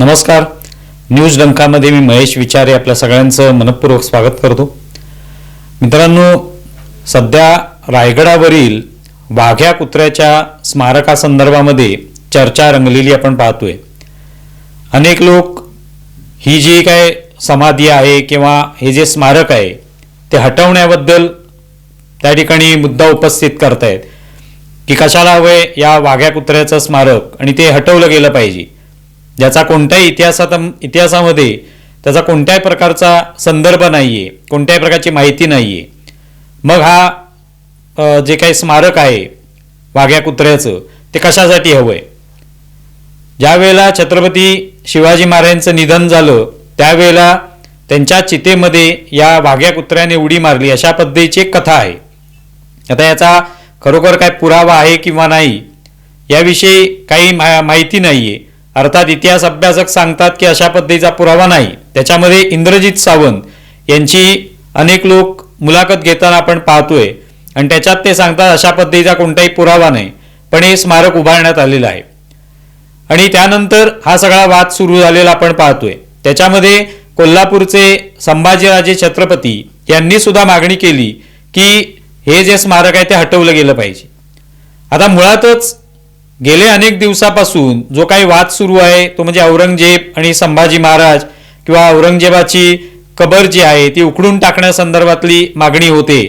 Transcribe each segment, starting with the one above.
नमस्कार. न्यूज डंकामध्ये मी महेश विचारे आपल्या सगळ्यांचं मनपूर्वक स्वागत करतो. मित्रांनो सध्या रायगडावरील वाघ्या कुत्र्याच्या स्मारकासंदर्भामध्ये चर्चा रंगलेली आपण पाहतोय. अनेक लोक ही जी काय समाधी आहे किंवा हे जे स्मारक आहे ते हटवण्याबद्दल त्या ठिकाणी मुद्दा उपस्थित करतायत. की कशाला हवंय या वाघ्या कुत्र्याचं स्मारक आणि ते हटवलं गेलं पाहिजे? ज्याचा कोणत्याही इतिहासात इतिहासामध्ये त्याचा कोणत्याही प्रकारचा संदर्भ नाही आहे कोणत्याही प्रकारची माहिती नाही आहे मग हा जे काही स्मारक आहे वाघ्या कुत्र्याचं ते कशासाठी हवं ज्या वेळेला छत्रपती शिवाजी महाराजांचं निधन झालं त्यावेळेला त्यांच्या चितेमध्ये या वाघ्या कुत्र्याने उडी मारली अशा पद्धतीची एक कथा आहे. आता याचा खरोखर काय पुरावा आहे किंवा नाही याविषयी काही मा माहिती आहे अर्थात इतिहास अभ्यासक सांगतात की अशा पद्धतीचा पुरावा नाही. त्याच्यामध्ये इंद्रजित सावंत यांची अनेक लोक मुलाखत घेताना आपण पाहतोय. आणि त्याच्यात ते सांगतात अशा पद्धतीचा कोणताही पुरावा नाही. पण हे स्मारक उभारण्यात आलेलं आहे. आणि त्यानंतर हा सगळा वाद सुरू झालेला आपण पाहतोय. त्याच्यामध्ये कोल्हापूरचे संभाजीराजे छत्रपती यांनी सुद्धा मागणी केली की हे जे स्मारक आहे ते हटवलं गेलं पाहिजे. आता मुळातच गेले अनेक दिवसापासून जो काही वाद सुरू आहे तो म्हणजे औरंगजेब आणि संभाजी महाराज किंवा औरंगजेबाची कबर जी आहे ती उकडून टाकण्यासंदर्भातली मागणी होते.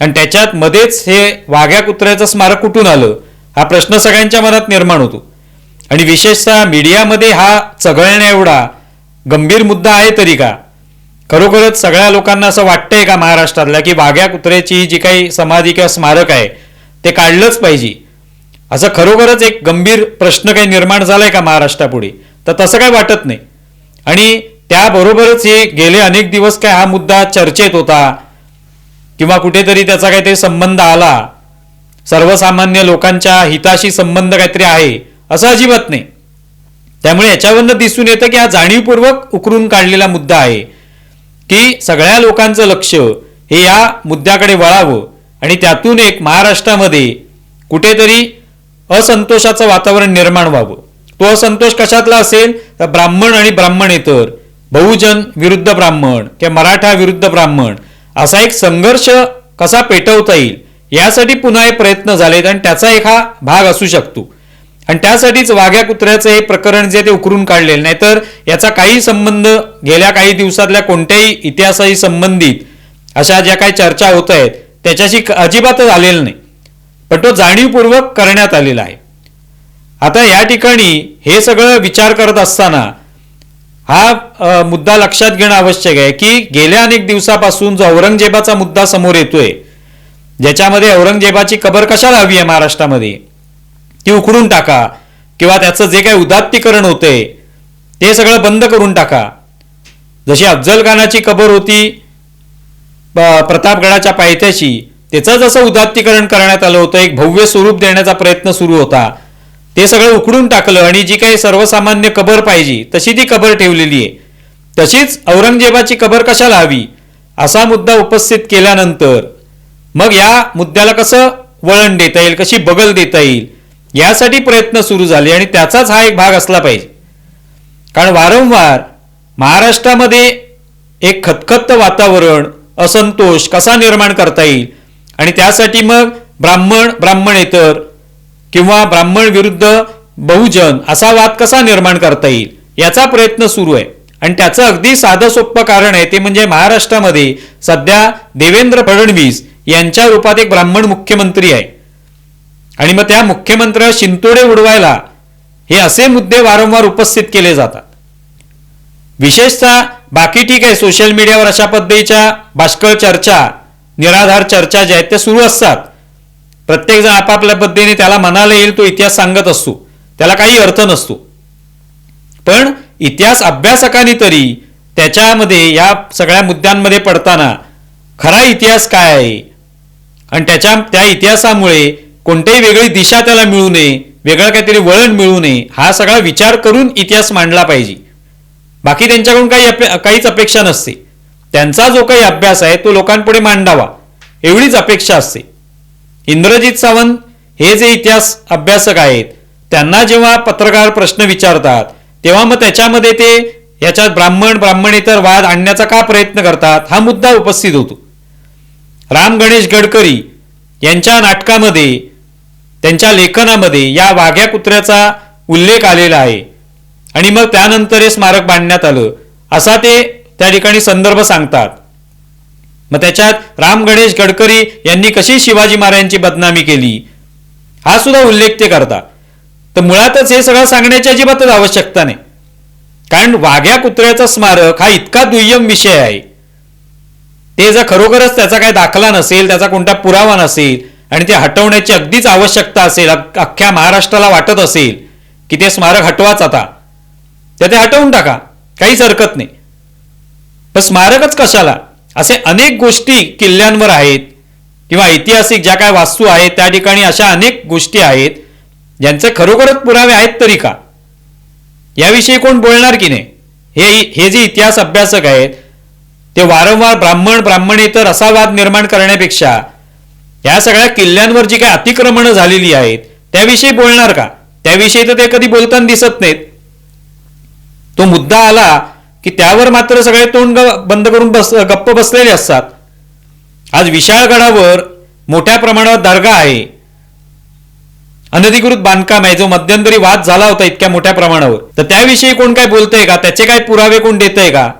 आणि त्याच्यात मध्येच हे वाघ्या कुत्र्याचं स्मारक कुठून आलं हा प्रश्न सगळ्यांच्या मनात निर्माण होतो. आणि विशेषतः मीडियामध्ये हा चघळण्या एवढा गंभीर मुद्दा आहे तरी का? खरोखरच सगळ्या लोकांना असं वाटतंय का महाराष्ट्रातल्या की वाघ्या कुत्र्याची जी काही समाधी किंवा स्मारक आहे ते काढलंच पाहिजे. असं खरोखरच एक गंभीर प्रश्न काही निर्माण झालाय का महाराष्ट्रापुढे? तर तसं काही वाटत नाही. आणि त्याबरोबरच हे गेले अनेक दिवस काय हा मुद्दा चर्चेत होता किंवा कुठेतरी त्याचा काहीतरी संबंध आला. सर्वसामान्य लोकांच्या हिताशी संबंध काहीतरी आहे असं अजिबात नाही. त्यामुळे याच्यावरनं दिसून येतं की हा जाणीवपूर्वक उकरून काढलेला मुद्दा आहे की सगळ्या लोकांचं लक्ष हे या मुद्द्याकडे वळावं आणि त्यातून एक महाराष्ट्रामध्ये कुठेतरी असंतोषाचं वातावरण निर्माण व्हावं. तो असंतोष कशातला असेल? तर ब्राह्मण आणि ब्राह्मणेतर. बहुजन विरुद्ध ब्राह्मण किंवा मराठा विरुद्ध ब्राह्मण. असा एक संघर्ष कसा पेटवता येईल? यासाठी पुन्हा हे प्रयत्न झालेत आणि त्याचा एक हा भाग असू शकतो. आणि त्यासाठीच वाघ्या कुत्र्याचं हे प्रकरण जे ते उकरून काढलेलं. नाहीतर याचा काही संबंध गेल्या काही दिवसातल्या कोणत्याही इतिहासाशी संबंधित अशा ज्या काही चर्चा होत आहेत त्याच्याशी अजिबातच आलेलं नाही. पण तो जाणीवपूर्वक करण्यात आलेला आहे. आता या ठिकाणी हे सगळं विचार करत असताना हा मुद्दा लक्षात घेणं आवश्यक आहे की गेल्या अनेक दिवसापासून जो औरंगजेबाचा मुद्दा समोर येतोय ज्याच्यामध्ये औरंगजेबाची कबर कशाला हवी आहे महाराष्ट्रामध्ये? ती उकडून टाका किंवा त्याचं जे काही उदात्तीकरण होते ते सगळं बंद करून टाका. जशी अफजल खानाची कबर होती प्रतापगडाच्या पायथ्याशी त्याचं जसं उदात्तीकरण करण्यात आलं होतं एक भव्य स्वरूप देण्याचा प्रयत्न सुरू होता. ते सगळं उकडून टाकलं आणि जी काही सर्वसामान्य कबर पाहिजे तशी ती कबर ठेवलेली आहे. तशीच औरंगजेबाची कबर कशाला हवी असा मुद्दा उपस्थित केल्यानंतर मग या मुद्द्याला कसं वळण देता येईल कशी बगल देता येईल यासाठी प्रयत्न सुरू झाले आणि त्याचाच हा एक भाग असला पाहिजे. कारण वारंवार महाराष्ट्रामध्ये एक खतखत वातावरण असंतोष कसा निर्माण करता येईल आणि त्यासाठी मग ब्राह्मण ब्राह्मणेतर किंवा ब्राह्मण विरुद्ध बहुजन असा वाद कसा निर्माण करता येईल? याचा प्रयत्न सुरू आहे. आणि त्याचं अगदी साधं सोपं कारण आहे ते म्हणजे महाराष्ट्रामध्ये सध्या देवेंद्र फडणवीस यांच्या रूपात एक ब्राह्मण मुख्यमंत्री आहे. आणि मग त्या मुख्यमंत्र्या शिंतोडे उडवायला हे असे मुद्दे वारंवार उपस्थित केले जातात. विशेषतः बाकी ठीक आहे सोशल मीडियावर अशा पद्धतीच्या बाष्कळ चर्चा निराधार चर्चा ज्या आहेत त्या सुरू असतात. प्रत्येकजण आपापल्या पद्धतीने त्याला मनाला येईल तो इतिहास सांगत असतो. त्याला काही अर्थ नसतो. पण इतिहास अभ्यासकांनी तरी त्याच्यामध्ये या सगळ्या मुद्द्यांमध्ये पडताना खरा इतिहास काय आहे? आणि त्याच्या त्या इतिहासामुळे कोणतीही वेगळी दिशा त्याला मिळू नये वेगळं काहीतरी वळण मिळू नये हा सगळा विचार करून इतिहास मांडला पाहिजे. बाकी त्यांच्याकडून काही अपे काहीच अपेक्षा नसते. त्यांचा जो काही अभ्यास आहे तो लोकांपुढे मांडावा. एवढीच अपेक्षा असते. इंद्रजित सावंत हे जे इतिहास अभ्यासक आहेत त्यांना जेव्हा पत्रकार प्रश्न विचारतात तेव्हा मग त्याच्यामध्ये ते याच्यात ब्राह्मण ब्राह्मणेतर वाद आणण्याचा का प्रयत्न करतात हा मुद्दा उपस्थित होतो. राम गणेश गडकरी यांच्या नाटकामध्ये त्यांच्या लेखनामध्ये या वाघ्या कुत्र्याचा उल्लेख आलेला आहे. आणि मग त्यानंतर हे स्मारक बांधण्यात आलं. असा ते त्या ठिकाणी संदर्भ सांगतात. मग त्याच्यात राम गणेश गडकरी यांनी कशी शिवाजी महाराजांची बदनामी केली? हा सुद्धा उल्लेख ते करतात. तर मुळातच हे सगळं सांगण्याची अजिबातच आवश्यकता नाही. कारण वाघ्या कुत्र्याचं स्मारक हा इतका दुय्यम विषय आहे. ते जर खरोखरच त्याचा काही दाखला नसेल त्याचा कोणता पुरावा नसेल आणि ते हटवण्याची अगदीच आवश्यकता असेल अख्ख्या महाराष्ट्राला वाटत असेल की ते स्मारक हटवाच आता. तर ते हटवून टाका. काहीच हरकत नाही. पण स्मारकच कशाला? असे अनेक गोष्टी किल्ल्यांवर आहेत किंवा ऐतिहासिक ज्या काय वास्तू आहेत त्या ठिकाणी अशा अनेक गोष्टी आहेत ज्यांचे खरोखरच पुरावे आहेत तरी का? याविषयी कोण बोलणार की नाही? हे हे जे इतिहास अभ्यासक आहेत ते वारंवार ब्राह्मण ब्राह्मणेतर असा वाद निर्माण करण्यापेक्षा या सगळ्या किल्ल्यांवर जी काही अतिक्रमणं झालेली आहेत त्याविषयी बोलणार का? त्याविषयी तर ते कधी बोलताना दिसत नाहीत. तो मुद्दा आला की त्यावर मात्र सगळे तोंड बंद करून बस गप्प बसलेले असतात. आज विशाळगडावर मोठ्या प्रमाणावर दर्गा आहे. अनधिकृत बांधकाम आहे. जो मध्यंतरी वाद झाला होता इतक्या मोठ्या प्रमाणावर. तर त्याविषयी कोण काय बोलतंय का? त्याचे काय पुरावे कोण देतंय का?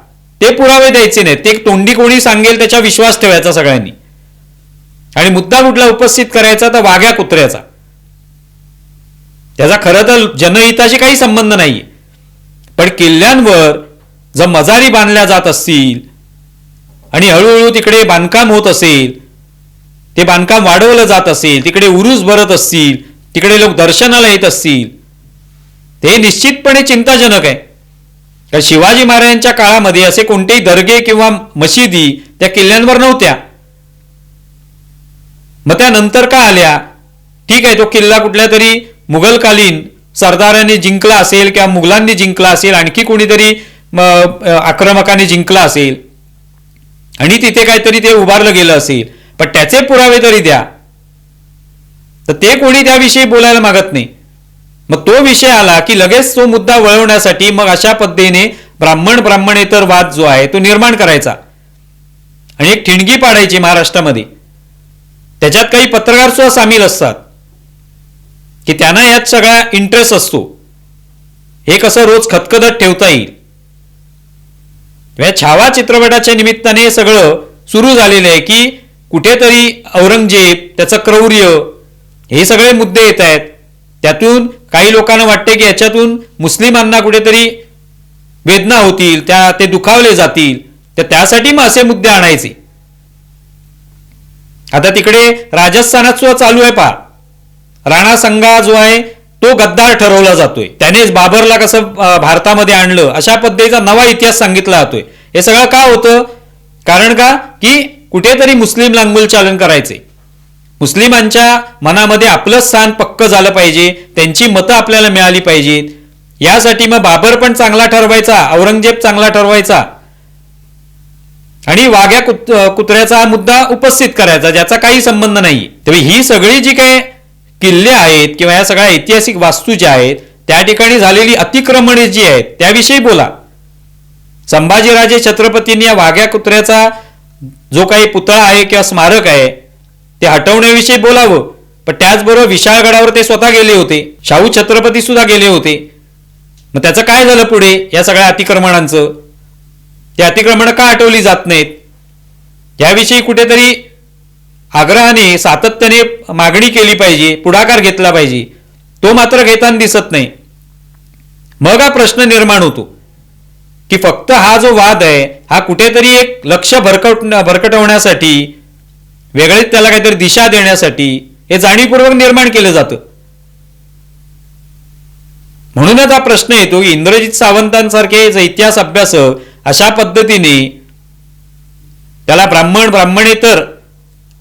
ते पुरावे द्यायचे नाहीत. ते तोंडी कोणी सांगेल त्याच्या विश्वास ठेवायचा सगळ्यांनी. आणि मुद्दा कुठला उपस्थित करायचा? तर वाघ्या कुत्र्याचा. त्याचा खरं तर जनहिताशी काही संबंध नाहीये. पण किल्ल्यांवर जर मजारी बांधल्या जात असतील आणि हळूहळू तिकडे बांधकाम होत असेल ते बांधकाम वाढवलं जात असेल तिकडे उरूस भरत असतील तिकडे लोक दर्शनाला येत असतील ते निश्चितपणे चिंताजनक आहे. कारण शिवाजी महाराजांच्या काळामध्ये असे कोणतेही दर्गे किंवा मशिदी त्या किल्ल्यांवर नव्हत्या. मग त्यानंतर का आल्या? ठीक आहे तो किल्ला कुठल्या तरी मुघलकालीन सरदारांनी जिंकला असेल किंवा मुघलांनी जिंकला असेल आणखी कोणीतरी आक्रमकाने जिंकला असेल. आणि तिथे काहीतरी ते उभारलं गेलं असेल. पण त्याचे पुरावे तरी द्या. तर ते कोणी त्याविषयी बोलायला मागत नाही. मग तो विषय आला की लगेच तो मुद्दा वळवण्यासाठी मग अशा पद्धतीने ब्राह्मण ब्राह्मणेतर वाद जो आहे तो निर्माण करायचा. आणि एक ठिणगी पाडायची महाराष्ट्रामध्ये. त्याच्यात काही पत्रकार सुद्धा सामील असतात. की त्यांना यात सगळा इंटरेस्ट असतो. हे कसं रोज खतखतत ठेवता येईल. या छावा चित्रपटाच्या निमित्ताने हे सगळं सुरू झालेलं आहे की कुठेतरी औरंगजेब त्याचं क्रौर्य हे सगळे मुद्दे येत आहेत. त्यातून काही लोकांना वाटते की याच्यातून मुस्लिमांना कुठेतरी वेदना होतील त्या ते दुखावले जातील. तर त्यासाठी मग असे मुद्दे आणायचे. आता तिकडे राजस्थानात सुद्धा चालू आहे पहा राणा संघा जो आहे तो गद्दार ठरवला जातोय. त्यानेच बाबरला कसं भारतामध्ये आणलं अशा पद्धतीचा नवा इतिहास सांगितला जातोय. हे सगळं का होतं? कारण का? की कुठेतरी मुस्लिम लांगमूल चालन करायचे. मुस्लिमांच्या मनामध्ये आपलं स्थान पक्क झालं पाहिजे त्यांची मतं आपल्याला मिळाली पाहिजेत. यासाठी मग बाबर पण चांगला ठरवायचा औरंगजेब चांगला ठरवायचा. आणि वाघ्या कुत कुत्र्याचा हा मुद्दा उपस्थित करायचा ज्याचा काही संबंध नाही तर ही सगळी जी काही किल्ले आहेत किंवा या सगळ्या ऐतिहासिक वास्तू ज्या आहेत त्या ठिकाणी झालेली अतिक्रमणे जी आहेत त्याविषयी बोला. संभाजीराजे छत्रपतींनी या वाघ्या कुत्र्याचा जो काही पुतळा आहे किंवा स्मारक आहे ते हटवण्याविषयी बोलावं. पण त्याचबरोबर विशाळगडावर ते स्वतः गेले होते. शाहू छत्रपती सुद्धा गेले होते. मग त्याचं काय झालं पुढे या सगळ्या अतिक्रमणांचं? ते अतिक्रमण का हटवली जात नाहीत? याविषयी कुठेतरी आग्रहाने सातत्याने मागणी केली पाहिजे पुढाकार घेतला पाहिजे. तो मात्र घेताना दिसत नाही. मग हा प्रश्न निर्माण होतो की फक्त हा जो वाद आहे हा कुठेतरी एक लक्ष भरकट भरकटवण्यासाठी वेगळीच त्याला काहीतरी दिशा देण्यासाठी हे जाणीवपूर्वक निर्माण केलं जातं. म्हणूनच हा प्रश्न येतो की इंद्रजित सावंतांसारखे जे इतिहास अभ्यासक अशा पद्धतीने त्याला ब्राह्मण ब्राह्मणेतर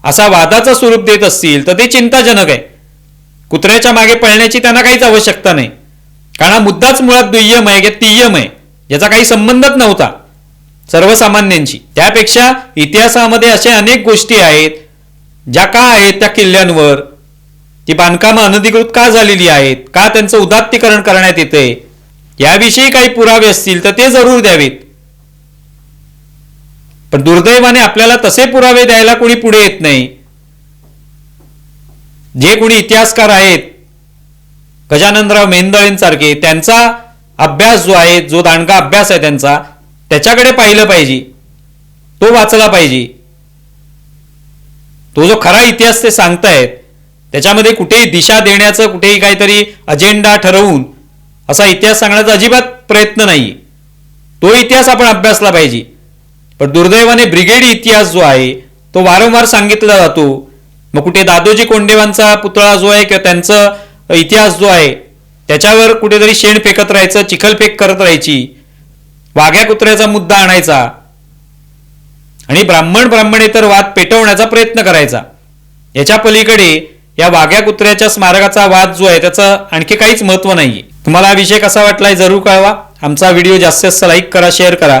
असा वादाचं स्वरूप देत असतील तर ते चिंताजनक आहे. कुत्र्याच्या मागे पळण्याची त्यांना काहीच आवश्यकता नाही. कारण हा मुद्दाच मुळात दुय्यम आहे किंवा तिय्यम आहे याचा काही संबंधच नव्हता. सर्वसामान्यांशी. त्यापेक्षा इतिहासामध्ये अशा अनेक गोष्टी आहेत ज्या का आहेत त्या किल्ल्यांवर? ती बांधकामं अनधिकृत का झालेली आहेत? का त्यांचं उदात्तीकरण करण्यात येते याविषयी काही पुरावे असतील तर ते जरूर द्यावेत. पण दुर्दैवाने आपल्याला तसे पुरावे द्यायला कोणी पुढे येत नाही. जे कोणी इतिहासकार आहेत गजाननराव मेंदळेंसारखे त्यांचा अभ्यास जो आहे जो दांडगा अभ्यास आहे त्यांचा त्याच्याकडे पाहिलं पाहिजे. तो वाचला पाहिजे. तो जो खरा इतिहास ते सांगतायत त्याच्यामध्ये कुठेही दिशा देण्याचं कुठेही काहीतरी अजेंडा ठरवून असा इतिहास सांगण्याचा अजिबात प्रयत्न नाही. तो इतिहास आपण अभ्यासला पाहिजे. पण दुर्दैवाने ब्रिगेडी इतिहास जो आहे तो वारंवार सांगितला जातो. मग कुठे दादोजी कोंडेवांचा पुतळा जो आहे किंवा त्यांचा इतिहास जो आहे त्याच्यावर कुठेतरी शेण फेकत राहायचं चिखलफेक करत राहायची वाघ्या कुत्र्याचा मुद्दा आणायचा आणि ब्राह्मण ब्राह्मणेतर वाद पेटवण्याचा प्रयत्न करायचा. याच्या पलीकडे या वाघ्या कुत्र्याच्या स्मारकाचा वाद जो आहे त्याचं आणखी काहीच महत्त्व नाहीये. तुम्हाला हा विषय कसा वाटलाय जरूर कळवा. आमचा व्हिडिओ जास्तीत जास्त लाईक करा शेअर करा.